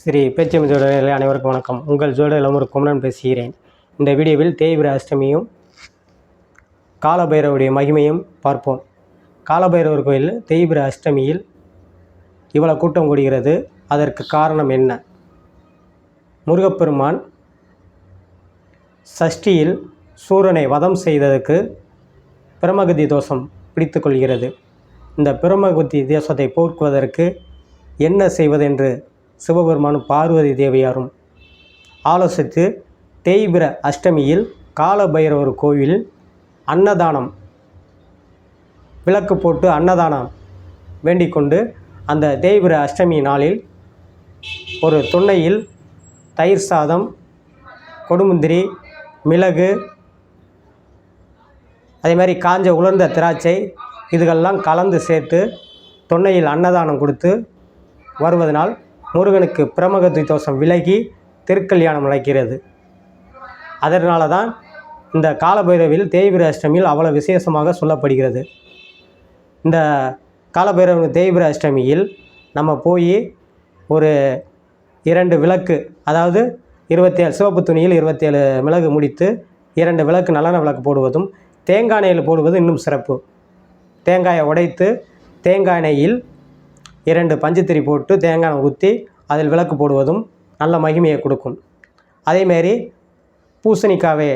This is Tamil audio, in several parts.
ஸ்ரீ பேச்சியம் ஜோடர்களே அனைவருக்கும் வணக்கம். உங்கள் ஜோட இளமூர் குமரன் பேசுகிறேன். இந்த வீடியோவில் தேய்பிர அஷ்டமியும் காலபைரவருடைய மகிமையும் பார்ப்போம். காலபைரவர் கோயில் தேய்விர அஷ்டமியில் இவ்வளோ கூட்டம் கூடுகிறது. அதற்கு காரணம் என்ன? முருகப்பெருமான் சஷ்டியில் சூரனை வதம் செய்ததற்கு பிரமகதி தோஷம் பிடித்து கொள்கிறது. இந்த பிரமகதி தேசத்தை போக்குவதற்கு என்ன செய்வதென்று சிவபெருமானும் பார்வதி தேவியாரும் ஆலோசித்து தேய்பிர அஷ்டமியில் காலபைரவர் கோவில் அன்னதானம் விளக்கு போட்டு அன்னதானம் வேண்டிக் கொண்டு அந்த தேய்பிர அஷ்டமி நாளில் ஒரு துண்ணையில் தயிர் சாதம் கொடுமுந்திரி மிளகு அதே மாதிரி காஞ்ச உலர்ந்த திராட்சை இதுகள்லாம் கலந்து சேர்த்து தொன்னையில் அன்னதானம் கொடுத்து வருவதனால் முருகனுக்கு பிரமகத்தி தோஷம் விலகி திருக்கல்யாணம் நடக்கிறது. அதனால தான் இந்த காலபைரவில் தேய்பிர அஷ்டமியில் அவ்வளோ விசேஷமாக சொல்லப்படுகிறது. இந்த காலபைரவன் தேய்பிர அஷ்டமியில் நம்ம போய் ஒரு இரண்டு விளக்கு அதாவது இருபத்தேழு சிவப்பு துணியில் இருபத்தேழு மிளகு முடித்து இரண்டு விளக்கு நல்லெண்ணெய் விளக்கு போடுவதும் தேங்காய் எண்ணெயில் போடுவது இன்னும் சிறப்பு. தேங்காயை உடைத்து தேங்காய் எண்ணெயில் இரண்டு பஞ்சுத்திரி போட்டு தேங்காய் எண்ணெய் ஊற்றி அதில் விளக்கு போடுவதும் நல்ல மகிமையை கொடுக்கும். அதேமாரி பூசணிக்காவை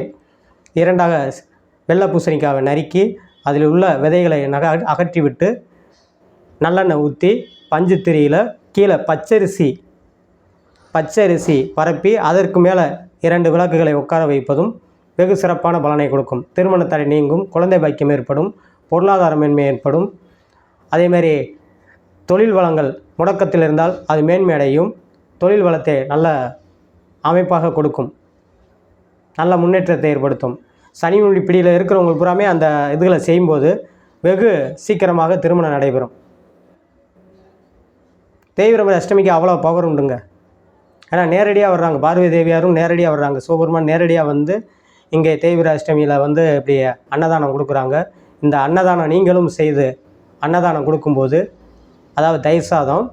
இரண்டாக வெள்ளை பூசணிக்காவை நறுக்கி அதில் உள்ள விதைகளை நக அகற்றிவிட்டு நல்லெண்ணெய் ஊற்றி பஞ்சுத்திரியில் கீழே பச்சரிசி பச்சரிசி பரப்பி அதற்கு மேலே இரண்டு விளக்குகளை உட்கார வைப்பதும் வெகு சிறப்பான பலனை கொடுக்கும். திருமண தடை நீங்கும் குழந்தை பாக்கியம் ஏற்படும் பொருளாதார மேன்மை ஏற்படும். அதேமாரி தொழில் வளங்கள் முடக்கத்தில் இருந்தால் அது மேன்மையடையும் தொழில் வளத்தை நல்ல அமைப்பாக கொடுக்கும். நல்ல முன்னேற்றத்தை ஏற்படுத்தும். சனி பிடியில் இருக்கிறவங்க பூராமே அந்த இதுகளை செய்யும்போது வெகு சீக்கிரமாக திருமணம் நடைபெறும். தேய்பிரம அஷ்டமிக்கு அவ்வளோ பவர் உண்டுங்க. ஏன்னா நேரடியாக வர்றாங்க. பார்வதி தேவியாரும் நேரடியாக வர்றாங்க. சிவபெருமான் நேரடியாக வந்து இங்கே தேவிர அஷ்டமியில் வந்து இப்படி அன்னதானம் கொடுக்குறாங்க. இந்த அன்னதானம் நீங்களும் செய்து அன்னதானம் கொடுக்கும்போது அதாவது தயிர் சாதம்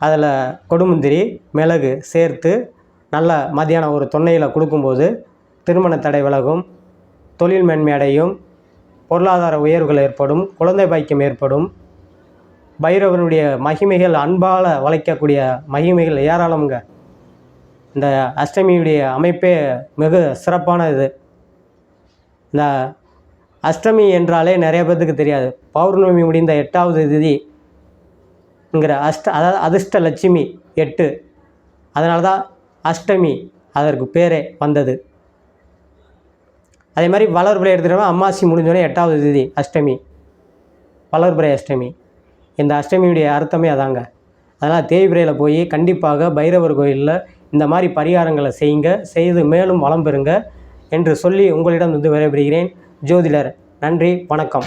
அதில் கொடுமுந்திரி மிளகு சேர்த்து நல்ல மதியானம் ஒரு தொன்னையில் கொடுக்கும்போது திருமண தடை விலகும் தொழில் மேன்மை அடையும் பொருளாதார உயர்வுகள் ஏற்படும் குழந்தை பாக்கியம் ஏற்படும். பைரவனுடைய மகிமைகள் அன்பால் வளைக்கக்கூடிய மகிமைகள் ஏராளமுங்க. இந்த அஷ்டமியுடைய அமைப்பே மிக சிறப்பான இது இந்த அஷ்டமி என்றாலே நிறைய பேர்த்துக்கு தெரியாது. பௌர்ணமி முடிந்த எட்டாவது திதிங்கிற அஷ்ட அதாவது அதிர்ஷ்ட லட்சுமி எட்டு. அதனால தான் அஷ்டமி அதற்கு பேரே வந்தது. அதே மாதிரி வளர்புரை எடுத்துகிட்டோம்னா அம்மாசி முடிஞ்சோடனே எட்டாவது திதி அஷ்டமி. வளர்புரை அஷ்டமி. இந்த அஷ்டமியுடைய அர்த்தமே அதாங்க. அதனால் தேய்பிரையில் போய் கண்டிப்பாக பைரவர் கோயிலில் இந்த மாதிரி பரிகாரங்களை செய்யுங்க செய்து மேலும் வளம் பெறுங்க என்று சொல்லி உங்களிடம் வந்து விரைபெறுகிறேன் ஜோதிடர். நன்றி வணக்கம்.